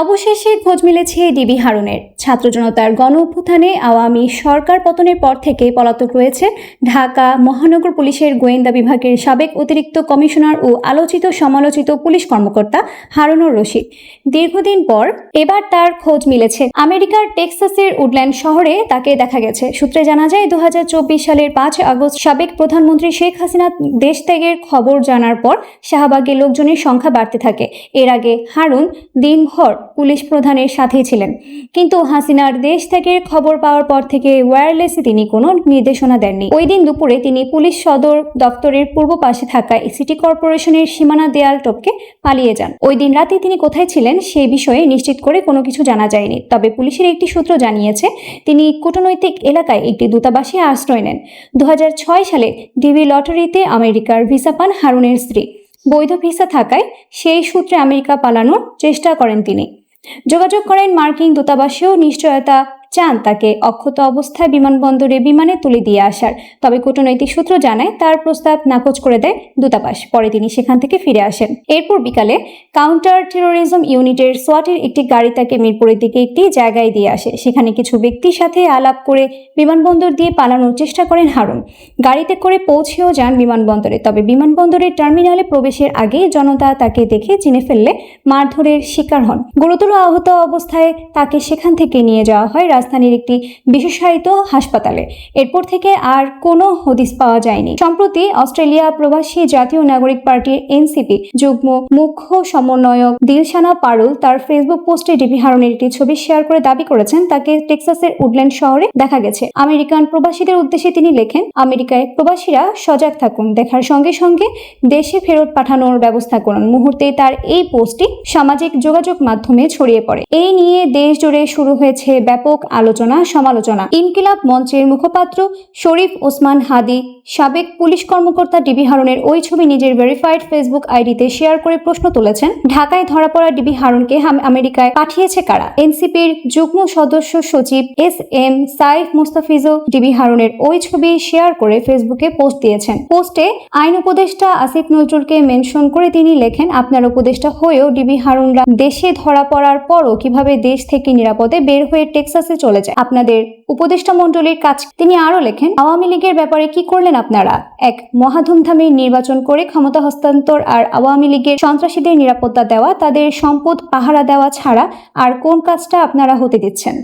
অবশেষে খোঁজ মিলেছে ডিবি হারুনের। ছাত্র জনতার গণ অভ্যুত্থানে আওয়ামী সরকার পতনের পর থেকে পলাতক রয়েছে ঢাকা মহানগর পুলিশের গোয়েন্দা বিভাগের সাবেক অতিরিক্ত কমিশনার ও আলোচিত সমালোচিত পুলিশ কর্মকর্তা হারুনুর রশিদ। দীর্ঘদিন পর এবার তার খোঁজ মিলেছে। আমেরিকার টেক্সাসের উডল্যান্ড শহরে তাকে দেখা গেছে। সূত্রে জানা যায় দু হাজার চব্বিশ সালের পাঁচ আগস্ট সাবেক প্রধানমন্ত্রী শেখ হাসিনা দেশ ত্যাগের খবর জানার পর শাহবাগে লোকজনের সংখ্যা বাড়তে থাকে। এর আগে হারুন দিনভর পুলিশ প্রধানের সাথেই ছিলেন। কিন্তু হাসিনার দেশ ত্যাগের খবর পাওয়ার পর থেকে ওয়্যারলেসে তিনি কোনো নির্দেশনা দেননি। ওই দিন দুপুরে তিনি পুলিশ সদর দপ্তরের পূর্ব পাশে থাকা সিটি কর্পোরেশনের সীমানা দেয়াল টপকে পালিয়ে যান। ওই দিন রাতে তিনি কোথায় ছিলেন সেই বিষয়ে নিশ্চিত করে কোনো কিছু জানা যায়নি। তবে পুলিশের একটি সূত্র জানিয়েছে, তিনি কূটনৈতিক এলাকায় একটি দূতাবাসে আশ্রয় নেন। দু হাজার ছয় সালে ডিবি লটারিতে আমেরিকার ভিসা পান হারুনের স্ত্রী। বৈধ ভিসা থাকায় সেই সূত্রে আমেরিকা পালানোর চেষ্টা করেন তিনি। যোগাযোগ করেন মার্কিন দূতাবাসেও, নিশ্চয়তা চান তাকে অক্ষত অবস্থায় বিমানবন্দরে বিমানে তুলে দিয়ে আসার। তবে কূটনৈতিক সূত্র জানায়, তার প্রস্তাব নাকচ করে দেয় দূতাবাস। পরে তিনি সেখান থেকে ফিরে আসেন। এরপর বিকালে কাউন্টার টেরোরিজম ইউনিটের সোয়াটের একটি গাড়ি তাকে মিরপুরের দিকে একটি জায়গায় দিয়ে আসে। সেখানে কিছু ব্যক্তির সাথে আলাপ করে বিমানবন্দর দিয়ে পালানোর চেষ্টা করেন হারুন। গাড়িতে করে পৌঁছেও যান বিমানবন্দরে, তবে বিমানবন্দরের টার্মিনালে প্রবেশের আগে জনতা তাকে দেখে চিনে ফেললে মারধরের শিকার হন। গুরুতর আহত অবস্থায় তাকে সেখান থেকে নিয়ে যাওয়া হয় রাজধানীর একটি বিশেষায়িত হাসপাতালে। এরপর থেকে আর কোনো হদিস পাওয়া যায়নি। সম্প্রতি অস্ট্রেলিয়া প্রবাসী জাতীয় নাগরিক পার্টির এনসিপি যুগ্ম মুখ্য সমন্বয়ক দিলশানা পারুল তার ফেসবুক পোস্টে ডিবি হারুনের একটি ছবি শেয়ার করে দাবি করেছেন, তাকে টেক্সাসের উডল্যান্ড শহরে দেখা গেছে। আমেরিকান প্রবাসীদের উদ্দেশ্যে তিনি লেখেন, আমেরিকায় প্রবাসীরা সজাগ থাকুন, দেখার সঙ্গে সঙ্গে দেশে ফেরত পাঠানোর ব্যবস্থা করুন। মুহূর্তে তার এই পোস্টটি সামাজিক যোগাযোগ মাধ্যমে ছড়িয়ে পড়ে। এই নিয়ে দেশ জুড়ে শুরু হয়েছে ব্যাপক আলোচনা, সমালোচনা। ইনকিলাব মঞ্চের মুখপাত্র শরীফ ওসমান হাদি, সাবেক পুলিশ কর্মকর্তা ডিবি হারুনের ওই ছবি নিজের ভেরিফাইড ফেসবুক আইডিতে শেয়ার করে প্রশ্ন তুলেছেন, ঢাকায় ধরা পড়া ডিবি হারুনকে আমেরিকায় পাঠিয়েছে কারা? এনসিপির যুগ্ম সদস্য সচিব এস এম সাইফ মুস্তাফিজও ডিবি হারুনের ওই ছবি শেয়ার করে ফেসবুকে পোস্ট দিয়েছেন। পোস্টে আইন উপদেষ্টা আসিফ নজরুলকে মেনশন করে তিনি লেখেন, আপনার উপদেষ্টা হয়েও ডিবি হারুনরা দেশে ধরা পড়ার পরও কীভাবে দেশ থেকে নিরাপদে বের হয়ে টেক্সাসে চলে যায়। আপনাদের উপদেষ্টা মন্ডলীর কাজ তিনি আরও লেখেন, আওয়ামী লীগের ব্যাপারে কি করলেন আপনারা? এক মহাধুমধামে নির্বাচন করে ক্ষমতা হস্তান্তর আর আওয়ামী লীগের সন্ত্রাসীদের নিরাপত্তা দেওয়া, তাদের সম্পদ পাহারা দেওয়া ছাড়া আর কোন কাজটা আপনারা হতে দিচ্ছেন?